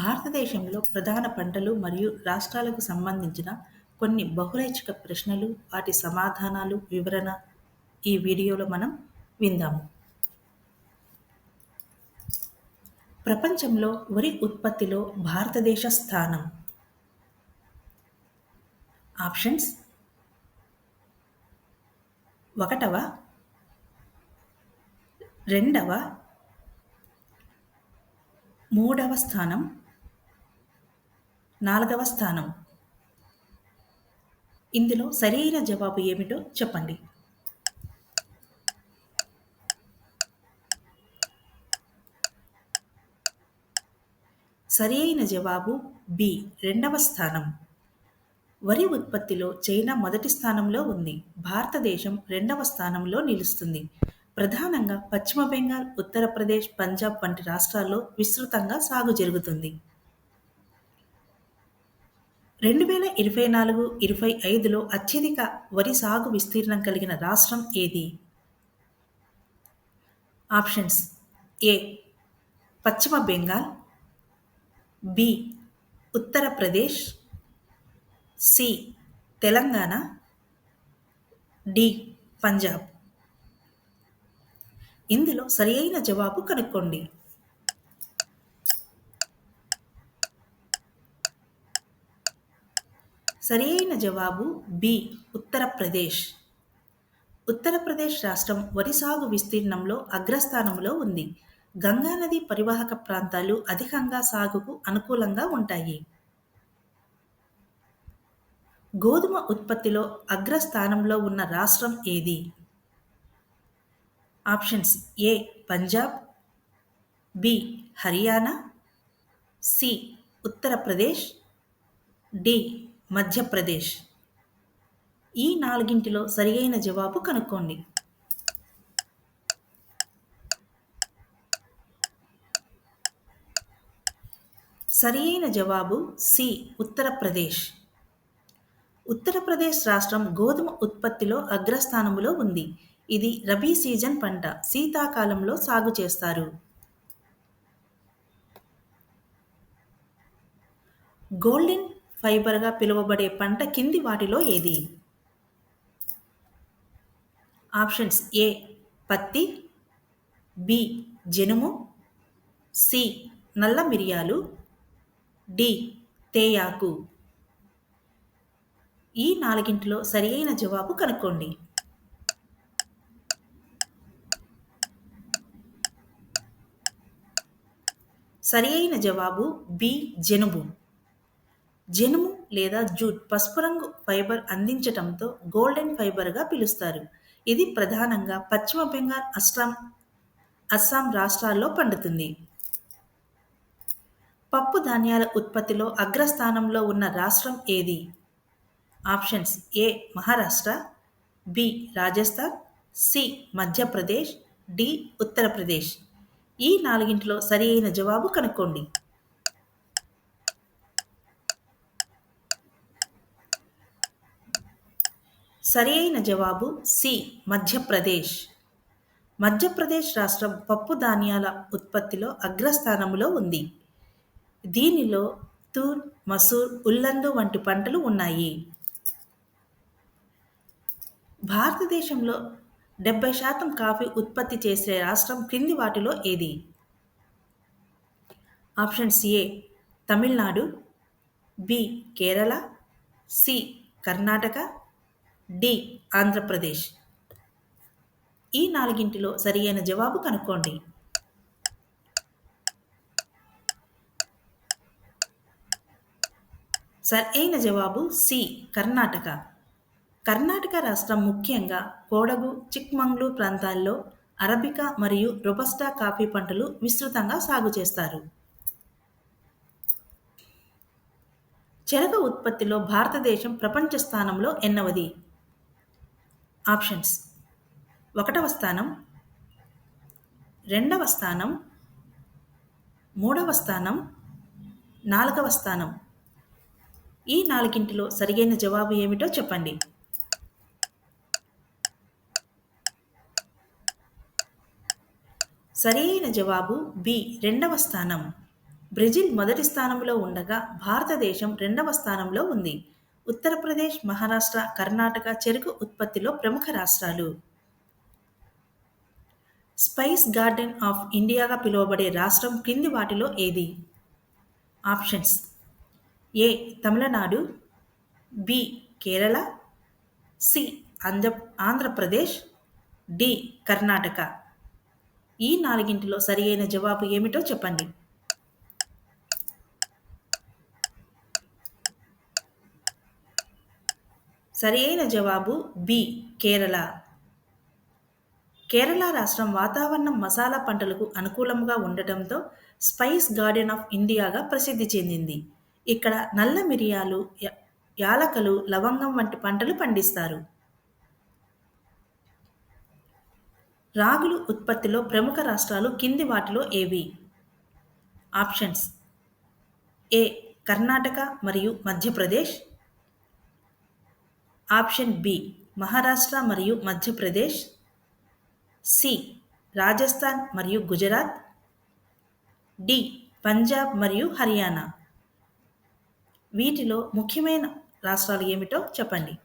భారతదేశంలో ప్రధాన పంటలు మరియు రాష్ట్రాలకు సంబంధించిన కొన్ని బహుళైచ్ఛిక ప్రశ్నలు వాటి సమాధానాలు వివరణ ఈ వీడియోలో మనం విందాము. ప్రపంచంలో వరి ఉత్పత్తిలో భారతదేశ స్థానం. ఆప్షన్స్. ఒకటవ రెండవ మూడవ స్థానం. నాలుగవ స్థానం. ఇందులో సరైన జవాబు ఏమిటో చెప్పండి. సరైన జవాబు బి రెండవ స్థానం. వరి ఉత్పత్తిలో చైనా మొదటి స్థానంలో ఉంది. భారతదేశం రెండవ స్థానంలో నిలుస్తుంది. ప్రధానంగా పశ్చిమ బెంగాల్ ఉత్తరప్రదేశ్ పంజాబ్ వంటి రాష్ట్రాల్లో విస్తృతంగా సాగు జరుగుతుంది. రెండు వేల ఇరవై నాలుగు ఇరవై ఐదులో అత్యధిక వరి సాగు విస్తీర్ణం కలిగిన రాష్ట్రం ఏది? Options A. Paschim Bengal B. Uttar Pradesh C. Telangana D. Punjab. ఇందులో సరియైన జవాబు కనుక్కోండి. సరియైన జవాబు బి ఉత్తరప్రదేశ్. ఉత్తరప్రదేశ్ రాష్ట్రం వరి సాగు విస్తీర్ణంలో అగ్రస్థానంలో ఉంది. గంగానది పరివాహక ప్రాంతాలు అధికంగా సాగుకు అనుకూలంగా ఉంటాయి. గోధుమ ఉత్పత్తిలో అగ్రస్థానంలో ఉన్న రాష్ట్రం ఏది? Options A Punjab B Haryana C Uttar Pradesh D Madhya Pradesh. ఈ నాలుగింటిలో సరియైన జవాబు కనుక్కోండి. సరియైన జవాబు సి ఉత్తరప్రదేశ్. ఉత్తరప్రదేశ్ రాష్ట్రం గోధుమ ఉత్పత్తిలో అగ్రస్థానంలో ఉంది. ఇది రబీ సీజన్ పంట శీతాకాలంలో సాగు చేస్తారు. గోల్డెన్ ఫైబర్గా పిలువబడే పంట కింది వాటిలో ఏది? ఆప్షన్స్ ఏ పత్తి బి జనుము సి నల్ల మిరియాలు డి తేయాకు. ఈ నాలుగింటిలో సరియైన జవాబు కనుక్కోండి. సరి అయిన జవాబు బి జనుము. జనుము లేదా జూట్ పసుపు రంగు ఫైబర్ అందించటంతో గోల్డెన్ ఫైబర్గా పిలుస్తారు. ఇది ప్రధానంగా పశ్చిమ బెంగాల్ అస్సాం అస్సాం రాష్ట్రాల్లో పండుతుంది. పప్పు ధాన్యాల ఉత్పత్తిలో అగ్రస్థానంలో ఉన్న రాష్ట్రం ఏది? Options A Maharashtra B Rajasthan C Madhya Pradesh D Uttar Pradesh. ఈ నాలుగింటిలో సరి అయిన జవాబు కనుక్కోండి. సరి అయిన జవాబు సి మధ్యప్రదేశ్. మధ్యప్రదేశ్ రాష్ట్రం పప్పు ధాన్యాల ఉత్పత్తిలో అగ్రస్థానంలో ఉంది. దీనిలో తూర్ మసూర్ ఉల్లందు వంటి పంటలు ఉన్నాయి. భారతదేశంలో డెబ్బై శాతం కాఫీ ఉత్పత్తి చేసే రాష్ట్రం క్రింది వాటిలో ఏది? Option A Tamil Nadu B Kerala C Karnataka D Andhra Pradesh. ఈ నాలుగింటిలో సరియైన జవాబు కనుక్కోండి. సరైన జవాబు సి కర్ణాటక. కర్ణాటక రాష్ట్రం ముఖ్యంగా కోడగు చిక్మంగ్లూర్ ప్రాంతాల్లో అరబికా మరియు రొబస్టా కాఫీ పంటలు విస్తృతంగా సాగు చేస్తారు. చెరకు ఉత్పత్తిలో భారతదేశం ప్రపంచ స్థానంలో ఎన్నవది? ఆప్షన్స్. ఒకటవ స్థానం రెండవ స్థానం మూడవ స్థానం నాలుగవ స్థానం. ఈ నాలుగింటిలో సరిగైన జవాబు ఏమిటో చెప్పండి. సరైన జవాబు బి రెండవ స్థానం. బ్రెజిల్ మొదటి స్థానంలో ఉండగా భారతదేశం రెండవ స్థానంలో ఉంది. ఉత్తరప్రదేశ్ మహారాష్ట్ర కర్ణాటక చెరుకు ఉత్పత్తిలో ప్రముఖ రాష్ట్రాలు. స్పైస్ గార్డెన్ ఆఫ్ ఇండియాగా పిలువబడే రాష్ట్రం క్రింది వాటిలో ఏది? Options. A. Tamil Nadu. B. Kerala. C. Andhra Andhra Pradesh. D. Karnataka. ఈ నాలుగింటిలో సరియైన జవాబు ఏమిటో చెప్పండి. సరియైన జవాబు బి కేరళ. కేరళ రాష్ట్రం వాతావరణం మసాలా పంటలకు అనుకూలంగా ఉండటంతో స్పైస్ గార్డెన్ ఆఫ్ ఇండియాగా ప్రసిద్ధి చెందింది. ఇక్కడ నల్ల మిరియాలు యాలకలు లవంగం వంటి పంటలు పండిస్తారు. రాగులు ఉత్పత్తిలో ప్రముఖ రాష్ట్రాలు కింది వాటిలో ఏవి? ఆప్షన్స్. ఏ కర్ణాటక మరియు మధ్యప్రదేశ్. ఆప్షన్ బి మహారాష్ట్ర మరియు మధ్యప్రదేశ్. సి రాజస్థాన్ మరియు గుజరాత్. డి పంజాబ్ మరియు హర్యానా. వీటిలో ముఖ్యమైన రాష్ట్రాలు ఏమిటో చెప్పండి.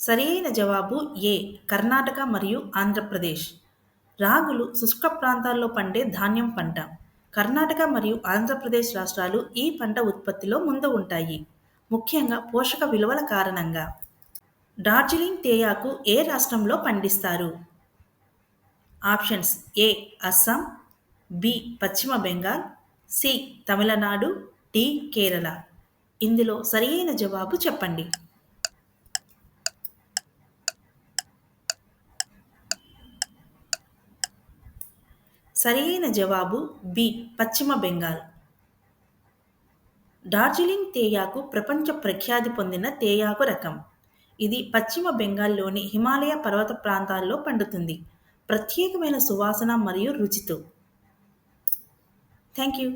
సరియైన జవాబు ఏ కర్ణాటక మరియు ఆంధ్రప్రదేశ్. రాగులు శుష్క ప్రాంతాల్లో పండే ధాన్యం పంట. కర్ణాటక మరియు ఆంధ్రప్రదేశ్ రాష్ట్రాలు ఈ పంట ఉత్పత్తిలో ముందు ఉంటాయి. ముఖ్యంగా పోషక విలువల కారణంగా. డార్జిలింగ్ తేయాకు ఏ రాష్ట్రంలో పండిస్తారు? Options A. Assam B. Paschim Bengal C. Tamil Nadu D. Kerala. ఇందులో సరియైన జవాబు చెప్పండి. సరియైన జవాబు బి పశ్చిమ బెంగాల్. డార్జిలింగ్ తేయాకు ప్రపంచ ప్రఖ్యాతి పొందిన తేయాకు రకం. ఇది పశ్చిమ బెంగాల్లోని హిమాలయ పర్వత ప్రాంతాల్లో పండుతుంది. ప్రత్యేకమైన సువాసన మరియు రుచితో. Thank you